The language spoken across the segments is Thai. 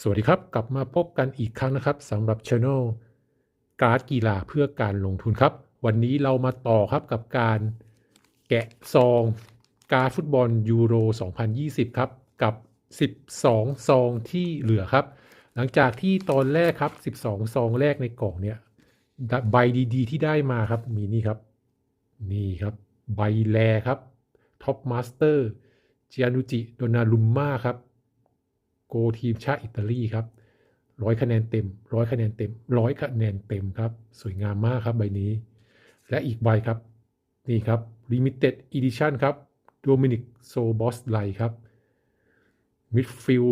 สวัสดีครับ กลับมาพบกันอีกครั้งนะครับสำหรับช anel การ์ดกีฬาเพื่อการลงทุนครับ วันนี้เรามาต่อครับกับการแกะซอง การ์ดฟุตบอลยูโร 2020 ครับ กับ 12 ซองที่เหลือครับ หลังจากที่ตอนแรกครับ 12 ซองแรกในกล่องเนี่ยใบดีๆ ที่ได้มาครับมีนี่ครับ นี่ครับ ใบแลครับท็อปมาสเตอร์เจียนุจิโดนาลุมมาครับ โกทีมชาติอิตาลีครับร้อยคะแนนเต็มร้อยคะแนนเต็มร้อยคะแนนเต็มครับ สวยงามมากครับใบนี้ และอีกใบครับ นี่ครับ Limited Edition ครับโดมินิกโซบอสไลครับมิดฟิล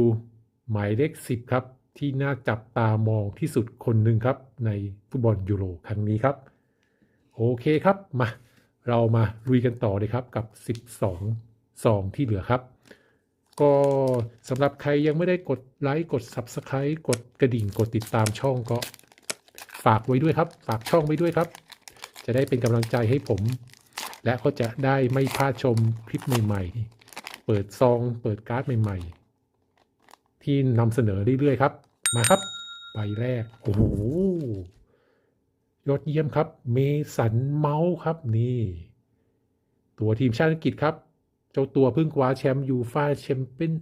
หมายเลข10 ครับ ที่น่าจับตามองที่สุดคนหนึ่งครับ ในฟุตบอลยูโรครั้งนี้ครับ โอเคครับ มา เรามาลุยกันต่อเลยครับกับ 12ซองที่เหลือครับ ก็สำหรับใครยังไม่ได้กดไลค์กด Subscribe กดกระดิ่งกดติดตามช่องก็ฝากไว้ด้วยครับ ฝากช่องไว้ด้วยครับ จะได้เป็นกำลังใจให้ผม และก็จะได้ไม่พลาดชมคลิปใหม่ ๆ เปิดซองเปิดการ์ดใหม่ ๆ ที่นำเสนอเรื่อยๆครับ มาครับใบแรกโอ้โหยอดเยี่ยมครับ เมสันเมาส์ครับนี่ ตัวทีมชาติอังกฤษครับ เจ้าตัวเพิ่งคว้าแชมป์ยูฟาแชมเปี้ยน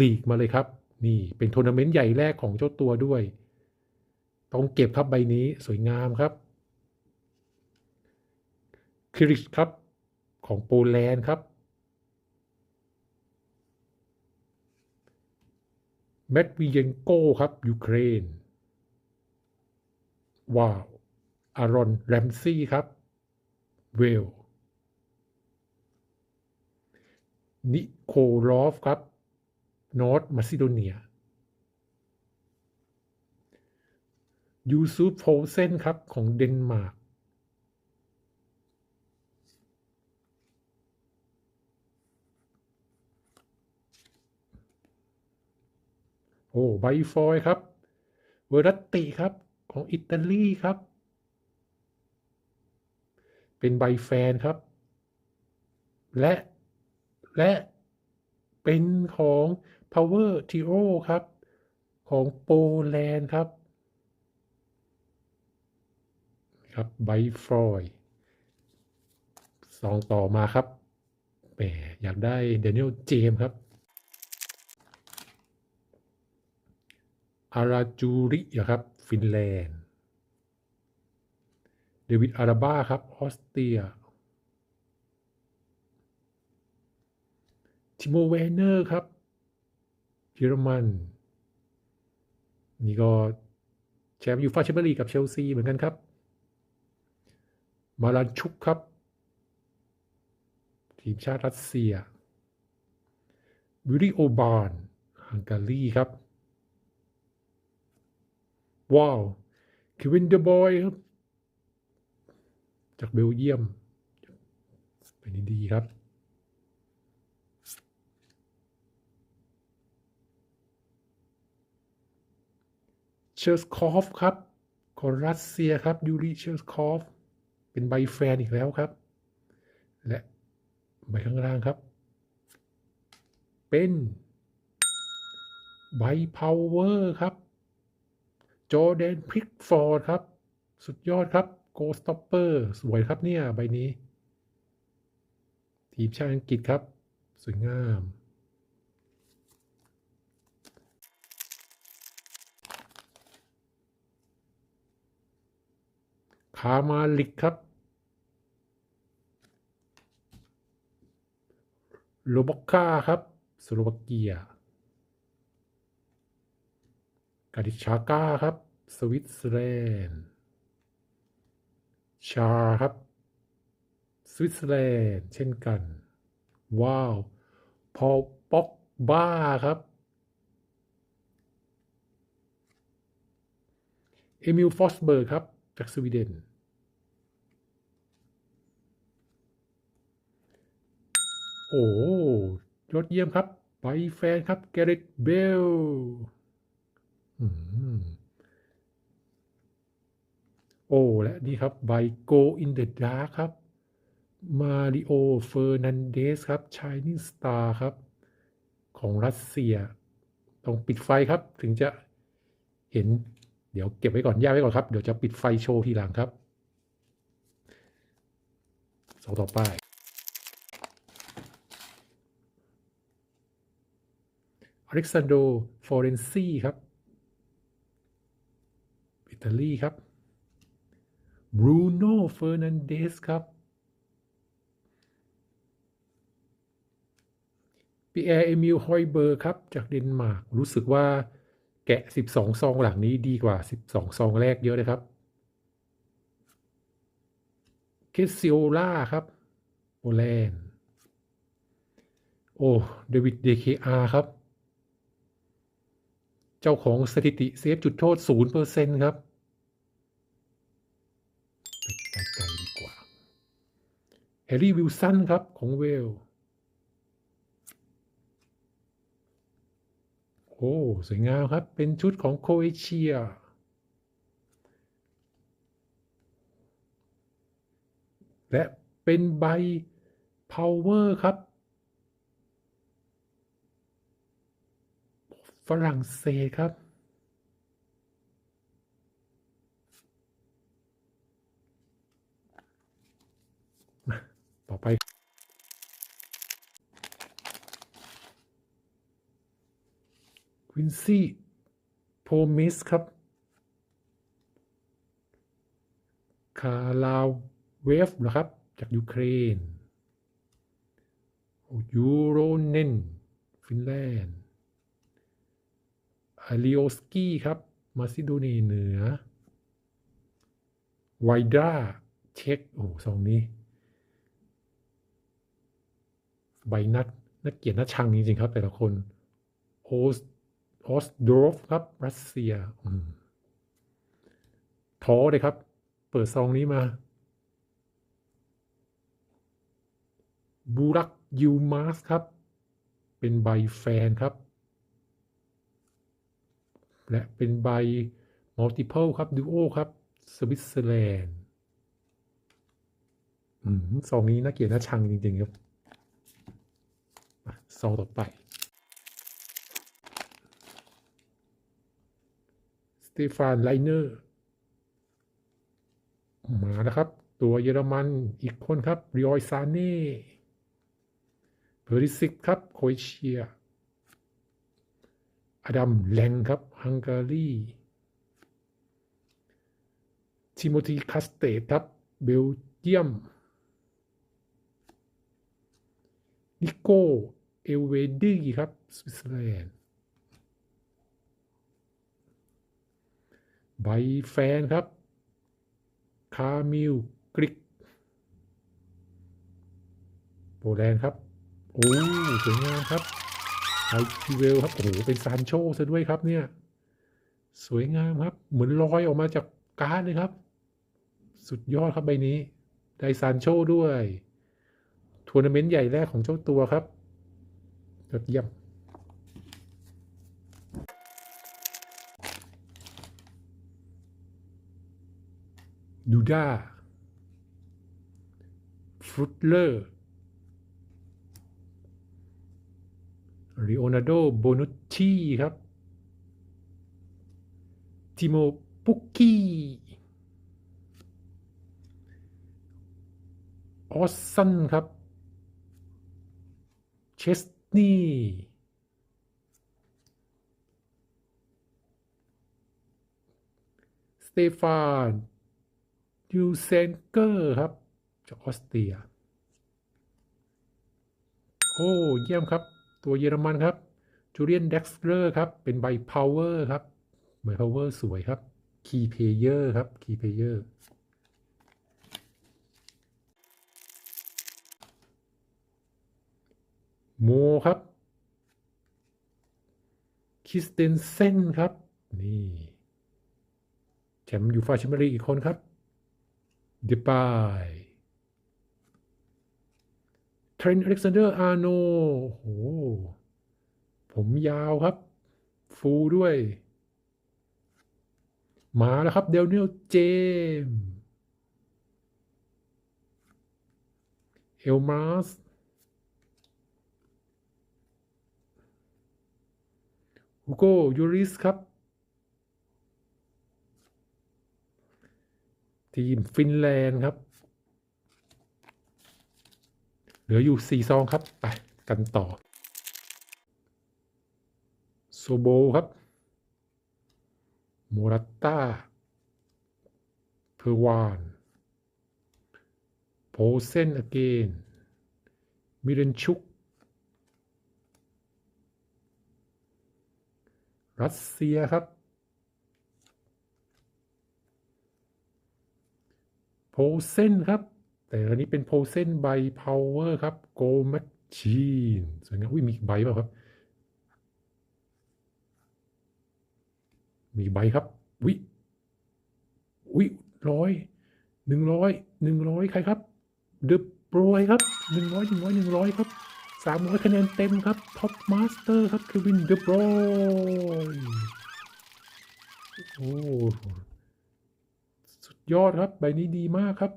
ลีกมาเลยครับ นี่เป็นทัวร์นาเมนต์ใหญ่แรกของเจ้าตัวด้วย ต้องเก็บครับใบนี้สวยงามครับคริชครับของโปแลนด์ครับแมตวิเยนโกครับ ยูเครน ว้าว อารอน แรมซี่ ครับ เวล นิโคลอฟครับนอร์ทมาซิโดเนีย ยูซูฟโฟเซนครับ ของเดนมาร์กโอ้ไบฟอยครับ เวอรัตติครับ ของอิตาลีครับ เป็นใบแฟนครับ และ และเป็นของ Power t i o ครับ ของโปแลนด์ครับครับไบฟอยสองต่อมาครับแหมอยากได้เดนิเอลเจมครับอาราจูริครับ ฟินแลนด์ เดวิดอาราบ้าครับ ออสเตรีย ทิโมเวเนอร์ครับเยอรมันนี่ก็แชมป์ยูฟ่าแชมเปี้ยนลีกกับเชลซีเหมือนกันครับ มาลันชุกครับ ทีมชาติรัสเซียบิริโอบานฮังการีครับ ว้าวคิวินเดบอยครับ จากเบลเยียม เป็นดีครับ เชอร์สคอฟครับของรัสเซียครับยูริเชอร์สคอฟเป็นใบแฟนอีกแล้วครับ และใบข้างล่างครับ เป็นใบพาวเวอร์ครับจอแดนพริกฟอร์ดครับ สุดยอดครับโกสต็อปเปอร์สวยครับเนี่ย ใบนี้ ทีมชาติอังกฤษครับ สวยงาม คามาลิกครับโลบอกกาครับสโลวาเกียกาดิชาก้าครับ สวิตเซอร์แลนด์ ชาครับ สวิตเซอร์แลนด์ เช่นกัน ว้าว พอป็อกบ้าครับ เอมิล ฟอสเบิร์กครับ จากสวีเดน โอ้ยอดเยี่ยมครับ ไปแฟนครับแกเรตเบลโอ้ และนี่ครับใบ Go in the Dark ครับมาริโอเฟอร์นันเดสครับ Shining Star ครับ ของรัสเซีย ต้องปิดไฟครับถึงจะเห็นเดี๋ยวเก็บไว้ก่อนแยกไว้ก่อนครับ เดี๋ยวจะปิดไฟโชว์ทีหลังครับสองต่อไป อเล็กซานโดฟอเรนซีครับ อิตาลีครับบรูโน่เฟอร์นันเดสครับปีแอร์เอมิลฮอยเบอร์ครับ จากเดนมาร์กรู้สึกว่าแกะ 12 ซองหลังนี้ดีกว่า 12 ซองแรกเยอะเลยครับเคสซิโอล่าครับโอแลนด์โอ้เดวิดเดเคอาครับ เจ้าของสถิติเซฟจุดโทษ0%ครับไปไกลๆดีกว่าแฮร์รี่วิลสันครับของเวล โอ้ สวยงามครับ เป็นชุดของโคเอเชีย และเป็นใบ Power ครับ ฝ รั่งเศสครับ ต่อไป ควินซี่โพมิสครับ คาลาวเวฟเหรอครับ จากยูเครนยูโรเนน ฟินแลนด์ ลิโอสกี้ครับ มาซิโดเนียเหนือไวดราเช็กโอ้สองนี้ ใบนัดนักเกียรตินักชังจริง ๆ ครับ แต่ละคนโอสออสโดรฟครับ รัสเซียท้อเลยครับ เปิดซองนี้มา บูรักยูมาสครับ เป็นใบแฟนครับ และเป็นใบมัลติเพลครับดูโอครับสวิตเซอร์แลนด์ซองนี้น่าเกลียดน่าชังจริง ๆ ครับซองต่อไปสเตฟานไลเนอร์มาแล้วครับ ตัวเยอรมันอีกคนครับริออยซาเน่เพอริซิกครับ โคเอเชีย อดัมแลงครับฮังการีทิโมธีคัสเตตครับเบลเยียมนิโก้เอเวดีครับสวิตเซอร์แลนด์ใบแฟนครับ คามิลกริกโปแลนด์ครับ โอ้สวยงามครับ ไอพีเวลครับ โอ้โห เป็นซานโชซะด้วยครับเนี่ย สวยงามครับ เหมือนลอยออกมาจากการ์ดเลยครับ สุดยอดครับใบนี้ ได้ซานโชด้วยทัวร์นาเมนต์ใหญ่แรกของเจ้าตัวครับยอดเยี่ยมดูด้าฟรุตเลอร์ ริโอนาโดโบนุชชีครับทิโมปุกกี้ออสซันครับ เชสนีสเตฟานยูเซนเกอร์ครับจากออสเตรีย โอ้ เยี่ยมครับ ตัวเยอรมันครับจูเลียนเด็กซ์เลอร์ครับ เป็นใบพาวเวอร์ครับใบพาวเวอร์สวยครับคีย์เพเยอร์ครับคีย์เพเยอร์โมครับคิสเตนเซนครับ นี่แชมป์ยูฟาแชมเปี้ยนลีกอีกคนครับเดบาย ทรนด์อเล็กซานเดอร์อาร์โนโอ้โห ผมยาวครับ ฟูด้วย มาแล้วครับ เดลเนียลเจม เอลมาสฮูโกยูริสครับ ทีมฟินแลนด์ครับ เหลืออยู่สี่ซองครับ ไป กันต่อ โซโบครับ โมราต้าเพอร์วานโพเซนอเกน มิเรนชุก รัสเซียครับ โพเซนครับ แต่อันนี้เป็นโพเซนใบพาวเวอร์ครับโกแมชชีนสวยงามอุ้ยมีใบเปล่าครับ มีใบครับวิวิร้อยหนึ่งร้อยหนึ่งร้อยใครครับเดอะโปรยครับหนึ่งร้อยหนึ่งร้อยหนึ่งร้อยครับสามร้อยคะแนนเต็มครับท็อปมาสเตอร์ครับเควินเดอะโปรยโอ้สุดยอดครับ ใบนี้ดีมากครับ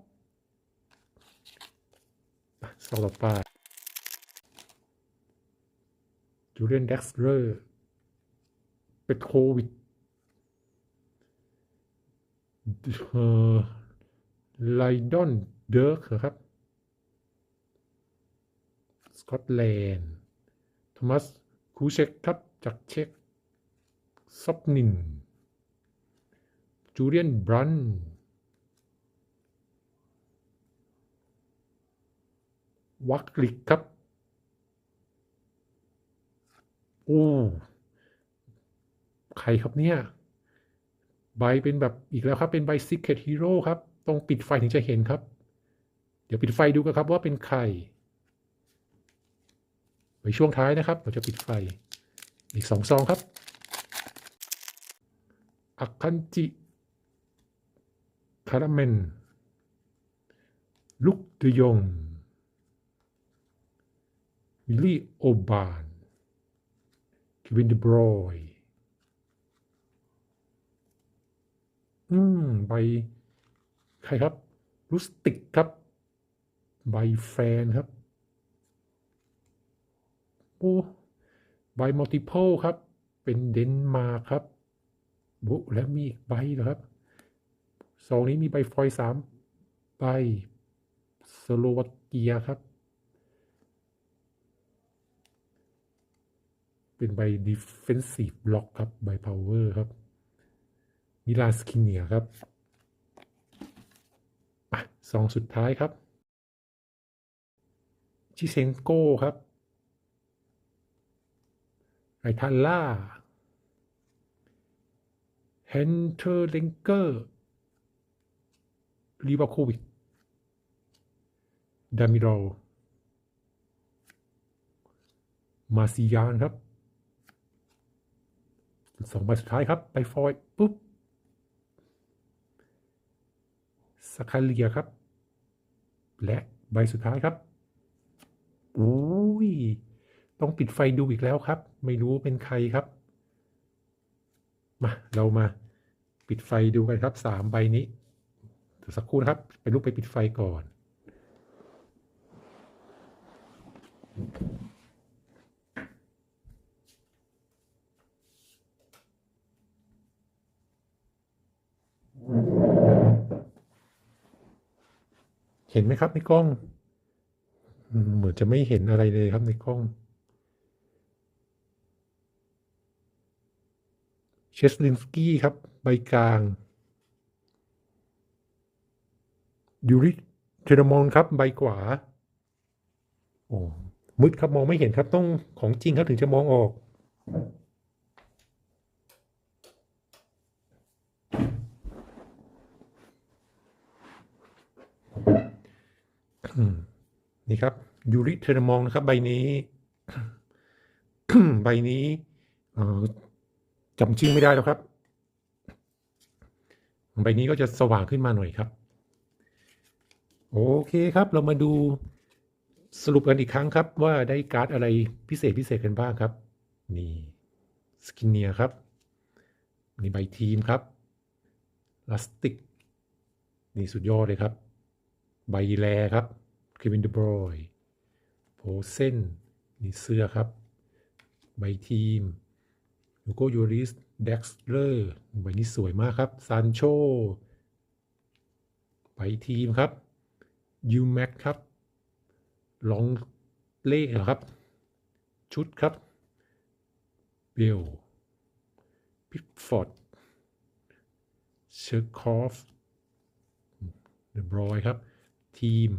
สองต่อไปจูเลียนเด็กซ์เลอร์เป็นโควิดเอ่อไลดอนเดิร์กครับ สกอตแลนด์โทมัสคูเชกครับจากเช็กซอบนินจูเลียนบรัน วักลิกครับโอ้ใครครับเนี่ย ใบเป็นแบบอีกแล้วครับ เป็นใบ Secret Hero ครับ ต้องปิดไฟถึงจะเห็นครับ เดี๋ยวปิดไฟดูกันครับว่าเป็นใครในช่วงท้ายนะครับ เราจะปิดไฟ อีกสองซองครับ อักคันจิ คาราเมน ลุกเดยง วิลลี่โอบานเควินเดบรอยอืมใบใครครับรูสติกครับ ใบแฟนครับ โอ้ใบมัลติเพลครับ เป็นเดนมาร์กครับโอ้แล้วมีอีกใบเหรอครับสองนี้มีใบฟอยสามใบสโลวาเกียครับ เป็นใบ Defensive Block ครับ ใบ Power ครับ มิลาสคิเนียครับอะซองสุดท้ายครับ ชิเซนโก้ครับไอทัลล่าเฮนเทอร์เลงเกอร์ลีบาโควิกดามิโรมาซิยานครับ สองใบสุดท้ายครับไปฟอยล์ปุ๊บสคาเลียครับ และใบสุดท้ายครับโอ้ยต้องปิดไฟดูอีกแล้วครับ ไม่รู้เป็นใครครับ มา เรามาปิดไฟดูกันครับสามใบนี้สักครู่นะครับ ไปลุกไปปิดไฟก่อน เห็นไหมครับในกล้อง เหมือนจะไม่เห็นอะไรเลยครับในกล้องเชสลินสกี้ครับ ใบกลางยูริเทรมอนครับ ใบขวาโอ้มืดครับมองไม่เห็นครับต้องของจริงครับถึงจะมองออก นี่ครับ ยูริเทรมองนะครับ ใบนี้ ใบนี้จำชื่อไม่ได้แล้วครับ ใบนี้ก็จะสว่างขึ้นมาหน่อยครับ โอเคครับ เรามาดูสรุปกันอีกครั้งครับ ว่าได้การ์ดอะไรพิเศษพิเศษกันบ้างครับ นี่สกินเนียครับนี่ใบทีมครับลาสติก นี่สุดยอดเลยครับ ใบแลครับ เควินเดบรอยโพเซนนี่เสื้อครับ ใบทีมลูโกยูริสเด็กซ์เลอร์ใบนี้สวยมากครับซานโชไปทีมครับ u m a c ครับลองเลขนะครับ ชุดครับเบลพิกฟอร์ดเชอร์คอฟเดบรอยครับ ทีม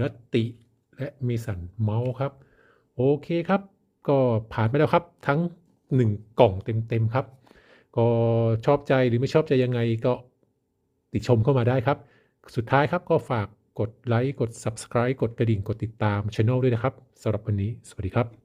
รัตติ และมีสันเมาส์ครับ โอเคครับ ก็ผ่านไปแล้วครับ ทั้ง 1 กล่องเต็มๆครับ ก็ชอบใจหรือไม่ชอบใจยังไงก็ติชมเข้ามาได้ครับ สุดท้ายครับก็ฝากกดไลค์ กด Subscribe กดกระดิ่ง กดติดตามช anel ด้วยนะครับสำหรับวันนี้ สวัสดีครับ